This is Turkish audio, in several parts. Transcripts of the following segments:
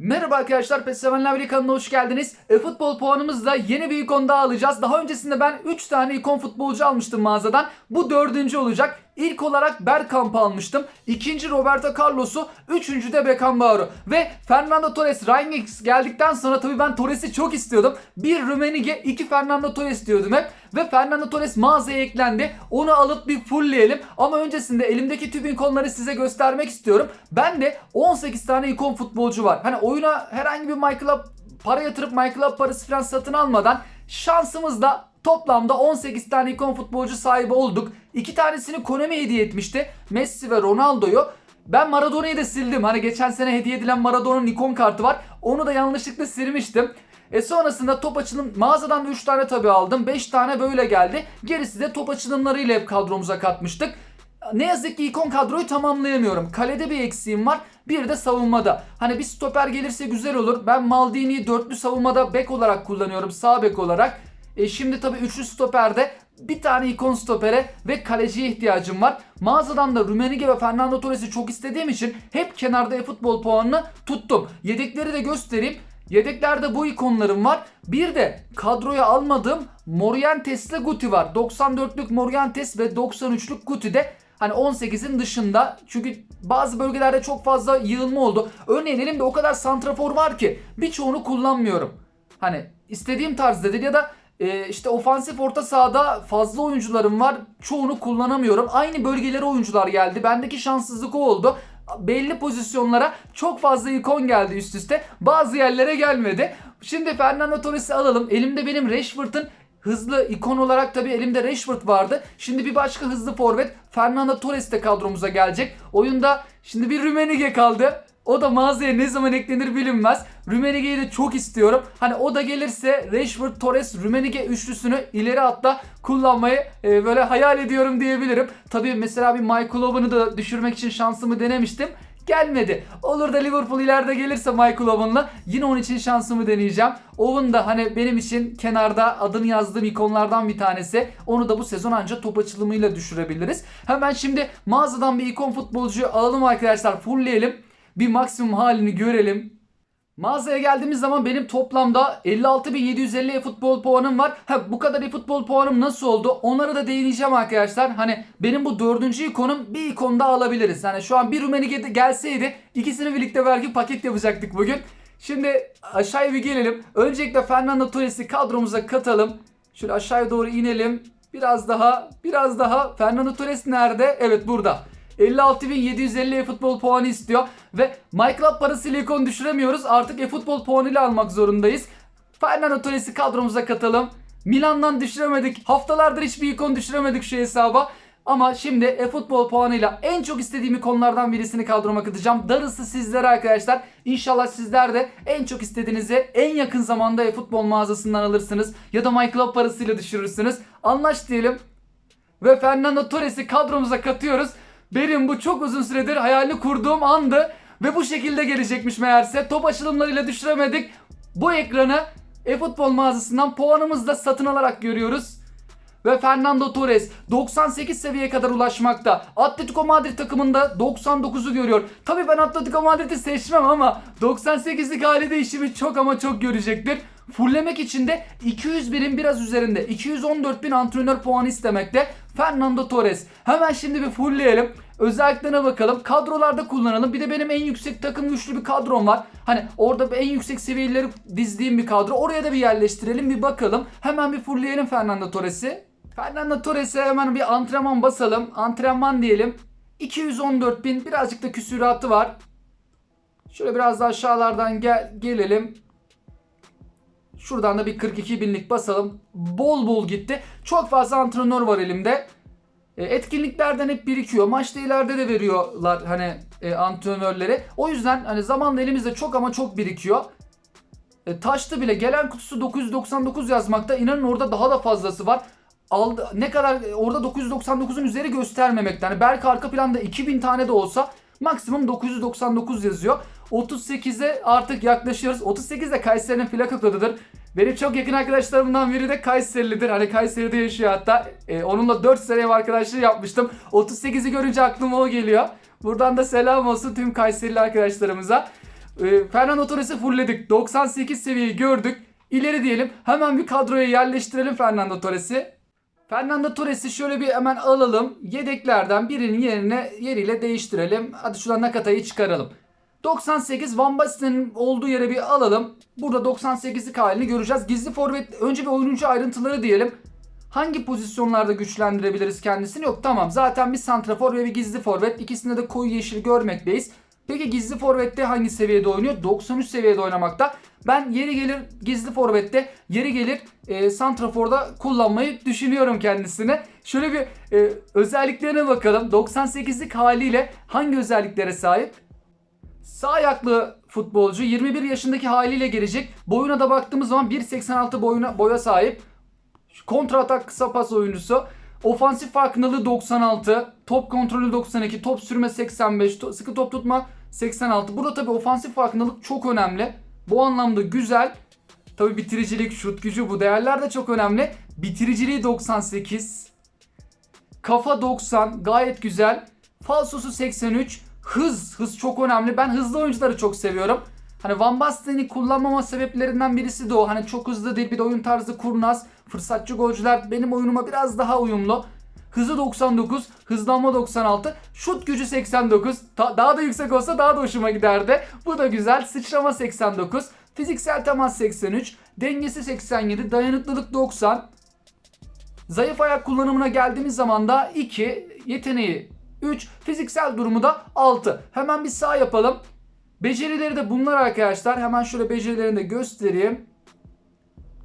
Merhaba arkadaşlar, PES Sevenler kanalına hoş geldiniz. E, futbol puanımızla yeni bir ikon daha alacağız. Daha öncesinde ben 3 tane ikon futbolcu almıştım mağazadan. Bu dördüncü olacak. İlk olarak Bergkamp'ı almıştım. İkinci Roberto Carlos'u. Üçüncü de Beckenbauer'u. Ve Fernando Torres, Rangnick geldikten sonra tabii ben Torres'i çok istiyordum. Bir Rummenigge, iki Fernando Torres diyordum hep. Ve Fernando Torres mağazaya eklendi. Onu alıp bir fullleyelim. Ama öncesinde elimdeki tüm ikonları size göstermek istiyorum. Ben de 18 tane ikon futbolcu var. Hani oyuna herhangi bir Michael'a para yatırıp Michael'a parası falan satın almadan şansımızla toplamda 18 tane ikon futbolcu sahibi olduk. İki tanesini Konami hediye etmişti. Messi ve Ronaldo'yu. Ben Maradona'yı da sildim. Hani geçen sene hediye edilen Maradona'nın ikon kartı var. Onu da yanlışlıkla silmiştim. E sonrasında top açılım mağazadan da 3 tane tabi aldım. 5 tane böyle geldi. Gerisi de top açılımlarıyla hep kadromuza katmıştık. Ne yazık ki ikon kadroyu tamamlayamıyorum. Kalede bir eksiğim var. Bir de savunmada. Hani bir stoper gelirse güzel olur. Ben Maldini'yi dörtlü savunmada bek olarak kullanıyorum. Sağ bek olarak. E şimdi tabii üçlü stoperde bir tane ikon stopere ve kaleciye ihtiyacım var. Mağazadan da Rumenige ve Fernando Torres'i çok istediğim için hep kenarda e-futbol puanını tuttum. Yedekleri de göstereyim. Yedeklerde bu ikonlarım var. Bir de kadroya almadığım Morientes'le Guti var. 94'lük Morientes ve 93'lük Guti de hani 18'in dışında. Çünkü bazı bölgelerde çok fazla yığılma oldu. Örneğin elimde o kadar santrafor var ki birçoğunu kullanmıyorum. Hani istediğim tarzdadır ya da e, işte ofansif orta sahada fazla oyuncularım var. Çoğunu kullanamıyorum. Aynı bölgelere oyuncular geldi. Bendeki şanssızlık o oldu. Belli pozisyonlara çok fazla ikon geldi üst üste. Bazı yerlere gelmedi. Şimdi Fernando Torres'i alalım. Elimde benim Rashford'un hızlı ikon olarak tabii elimde Rashford vardı. Şimdi bir başka hızlı forvet Fernando Torres de kadromuza gelecek. Oyunda şimdi bir Rummenigge kaldı. O da mağazaya ne zaman eklenir bilinmez. Rummenigge'yi de çok istiyorum. Hani o da gelirse Rashford, Torres, Rummenigge üçlüsünü ileri hatta kullanmayı e, böyle hayal ediyorum diyebilirim. Tabii mesela bir Michael Owen'ı da düşürmek için şansımı denemiştim. Gelmedi. Olur da Liverpool ileride gelirse Michael Owen'la yine onun için şansımı deneyeceğim. Owen da hani benim için kenarda adını yazdığım ikonlardan bir tanesi. Onu da bu sezon ancak top açılımıyla düşürebiliriz. Hemen şimdi mağazadan bir ikon futbolcuyu alalım arkadaşlar. Fullleyelim bir maksimum halini görelim. Mağazaya geldiğimiz zaman benim toplamda 56.750 e-futbol puanım var. Ha bu kadar e-futbol puanım nasıl oldu? Onlara da değineceğim arkadaşlar. Hani benim bu dördüncü ikonum bir ikon daha alabiliriz. Hani şu an bir Rumenige gelseydi ikisini birlikte belki paket yapacaktık bugün. Şimdi aşağıya bir gelelim. Öncelikle Fernando Torres'i kadromuza katalım. Şöyle aşağıya doğru inelim. Biraz daha, biraz daha. Fernando Torres nerede? Evet burada. 56.750 e-futbol puanı istiyor. Ve MyClub parasıyla ikon düşüremiyoruz. Artık e-futbol puanıyla almak zorundayız. Fernando Torres'i kadromuza katalım. Milan'dan düşüremedik. Haftalardır hiçbir ikon düşüremedik şu hesaba. Ama şimdi e-futbol puanıyla en çok istediğim ikonlardan birisini kadroma katacağım. Darısı sizlere arkadaşlar. İnşallah sizler de en çok istediğinizi en yakın zamanda e-futbol mağazasından alırsınız. Ya da MyClub parasıyla düşürürsünüz. Anlaş diyelim. Ve Fernando Torres'i kadromuza katıyoruz. Benim bu çok uzun süredir hayalini kurduğum andı. Ve bu şekilde gelecekmiş meğerse. Top açılımlarıyla düşüremedik. Bu ekranı e-futbol mağazasından puanımızla satın alarak görüyoruz. Ve Fernando Torres 98 seviyeye kadar ulaşmakta. Atletico Madrid takımında 99'u görüyor. Tabii ben Atletico Madrid'i seçmem ama 98'lik hali de işimi çok ama çok görecektir. Fulllemek için de 200 birin biraz üzerinde 214 bin antrenör puanı istemekte. Fernando Torres. Hemen şimdi bir fullleyelim. Özelliklerine bakalım. Kadrolarda kullanalım. Bir de benim en yüksek takım güçlü bir kadrom var. Hani orada en yüksek seviyeleri dizdiğim bir kadro. Oraya da bir yerleştirelim bir bakalım. Hemen bir fullleyelim Fernando Torres'i. Fernando Torres'e hemen bir antrenman basalım. Antrenman diyelim. 214 bin birazcık da küsüratı var. Şöyle biraz da aşağılardan gel gelelim. Şuradan da bir 42 binlik basalım. Bol bol gitti. Çok fazla antrenör var elimde. E, etkinliklerden hep birikiyor. Maçta ileride de veriyorlar hani e, antrenörleri. O yüzden hani zamanla elimizde çok ama çok birikiyor. E, taştı bile gelen kutusu 999 yazmakta. İnanın orada daha da fazlası var. Aldı, ne kadar e, orada 999'un üzeri göstermemekte. Hani belki arka planda 2000 tane de olsa maksimum 999 yazıyor. 38'e artık yaklaşıyoruz. 38 de Kayseri'nin plaka kodudur. Benim çok yakın arkadaşlarımdan biri de Kayserilidir. Hani Kayseri'de yaşıyor hatta. Ee, onunla 4 sene ev arkadaşlığı yapmıştım. 38'i görünce aklıma o geliyor. Buradan da selam olsun tüm Kayserili arkadaşlarımıza. e, Fernando Torres'i fullledik. 98 seviyeyi gördük. İleri diyelim. Hemen bir kadroya yerleştirelim Fernando Torres'i. Fernando Torres'i şöyle bir hemen alalım. Yedeklerden birinin yerine yeriyle değiştirelim. Hadi şuradan Nakata'yı çıkaralım. 98 Van Basten'in olduğu yere bir alalım. Burada 98'lik halini göreceğiz. Gizli forvet önce bir oyuncu ayrıntıları diyelim. Hangi pozisyonlarda güçlendirebiliriz kendisini? Yok tamam zaten bir santrafor ve bir gizli forvet. İkisinde de koyu yeşil görmekteyiz. Peki gizli forvette hangi seviyede oynuyor? 93 seviyede oynamakta. Ben yeri gelir gizli forvette, yeri gelir e, santraforda kullanmayı düşünüyorum kendisine. Şöyle bir e, özelliklerine bakalım. 98'lik haliyle hangi özelliklere sahip? Sağ ayaklı futbolcu 21 yaşındaki haliyle gelecek. Boyuna da baktığımız zaman 1.86 boyuna boya sahip. Kontra atak kısa pas oyuncusu. Ofansif farkındalığı 96, top kontrolü 92, top sürme 85, to- sıkı top tutma 86. Burada tabii ofansif farkındalık çok önemli. Bu anlamda güzel. Tabii bitiricilik, şut gücü bu değerler de çok önemli. Bitiriciliği 98. Kafa 90 gayet güzel. Falsosu 83. Hız, hız çok önemli. Ben hızlı oyuncuları çok seviyorum. Hani Van Basten'i kullanmama sebeplerinden birisi de o. Hani çok hızlı değil bir de oyun tarzı kurnaz. Fırsatçı golcüler benim oyunuma biraz daha uyumlu. Hızı 99, hızlanma 96, şut gücü 89. Ta- daha da yüksek olsa daha da hoşuma giderdi. Bu da güzel. Sıçrama 89, fiziksel temas 83, dengesi 87, dayanıklılık 90. Zayıf ayak kullanımına geldiğimiz zaman da 2, yeteneği 3, fiziksel durumu da 6. Hemen bir sağ yapalım. Becerileri de bunlar arkadaşlar. Hemen şöyle becerilerini de göstereyim.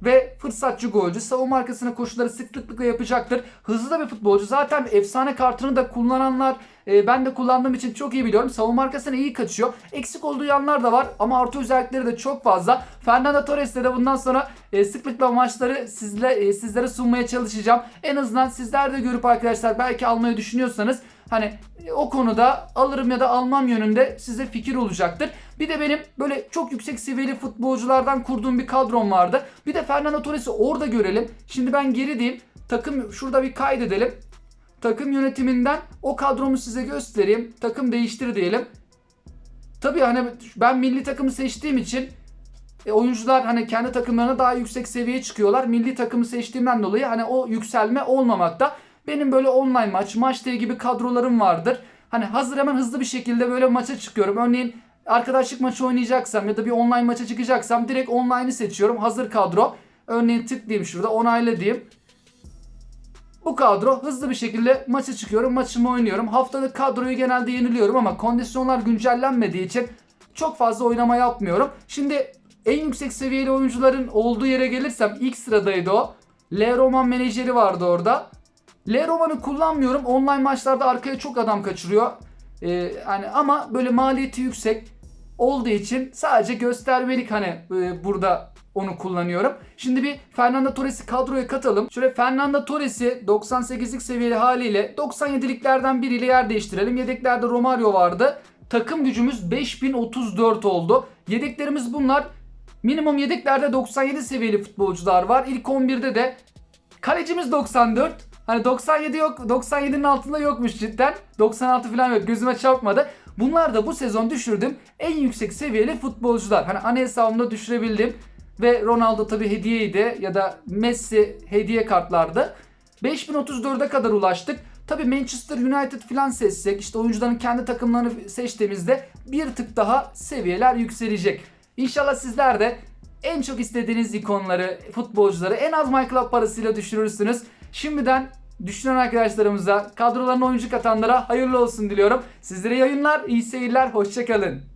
Ve fırsatçı golcü. Savunma arkasına koşuları sıklıkla yapacaktır. Hızlı da bir futbolcu. Zaten efsane kartını da kullananlar e, ben de kullandığım için çok iyi biliyorum. Savunma arkasına iyi kaçıyor. Eksik olduğu yanlar da var ama artı özellikleri de çok fazla. Fernando Torres'le de bundan sonra e, sıklıkla maçları sizle, e, sizlere sunmaya çalışacağım. En azından sizler de görüp arkadaşlar belki almayı düşünüyorsanız hani e, o konuda alırım ya da almam yönünde size fikir olacaktır. Bir de benim böyle çok yüksek seviyeli futbolculardan kurduğum bir kadrom vardı. Bir de Fernando Torres'i orada görelim. Şimdi ben geri diyeyim. Takım şurada bir kaydedelim. Takım yönetiminden o kadromu size göstereyim. Takım değiştir diyelim. Tabii hani ben milli takımı seçtiğim için e, oyuncular hani kendi takımlarına daha yüksek seviyeye çıkıyorlar. Milli takımı seçtiğimden dolayı hani o yükselme olmamakta. Benim böyle online maç, maç day gibi kadrolarım vardır. Hani hazır hemen hızlı bir şekilde böyle maça çıkıyorum. Örneğin arkadaşlık maçı oynayacaksam ya da bir online maça çıkacaksam direkt online'ı seçiyorum. Hazır kadro. Örneğin tıklayayım şurada onayla diyeyim. Bu kadro hızlı bir şekilde maça çıkıyorum. Maçımı oynuyorum. Haftalık kadroyu genelde yeniliyorum ama kondisyonlar güncellenmediği için çok fazla oynama yapmıyorum. Şimdi en yüksek seviyeli oyuncuların olduğu yere gelirsem ilk sıradaydı o. L Roman menajeri vardı orada. L kullanmıyorum. Online maçlarda arkaya çok adam kaçırıyor. Ee, yani ama böyle maliyeti yüksek olduğu için sadece göstermelik hani e, burada onu kullanıyorum. Şimdi bir Fernando Torres'i kadroya katalım. Şöyle Fernando Torres'i 98'lik seviyeli haliyle 97'liklerden biriyle yer değiştirelim. Yedeklerde Romario vardı. Takım gücümüz 5034 oldu. Yedeklerimiz bunlar. Minimum yedeklerde 97 seviyeli futbolcular var. İlk 11'de de kalecimiz 94. Hani 97 yok, 97'nin altında yokmuş cidden. 96 falan yok. Gözüme çarpmadı. Bunlar da bu sezon düşürdüm en yüksek seviyeli futbolcular. Hani ana hesabımda düşürebildim. Ve Ronaldo tabi hediyeydi ya da Messi hediye kartlardı. 5034'e kadar ulaştık. Tabi Manchester United falan seçsek işte oyuncuların kendi takımlarını seçtiğimizde bir tık daha seviyeler yükselecek. İnşallah sizler de en çok istediğiniz ikonları, futbolcuları en az MyClub parasıyla düşürürsünüz. Şimdiden düşünen arkadaşlarımıza, kadrolarına oyuncu katanlara hayırlı olsun diliyorum. Sizlere yayınlar, iyi seyirler, hoşçakalın.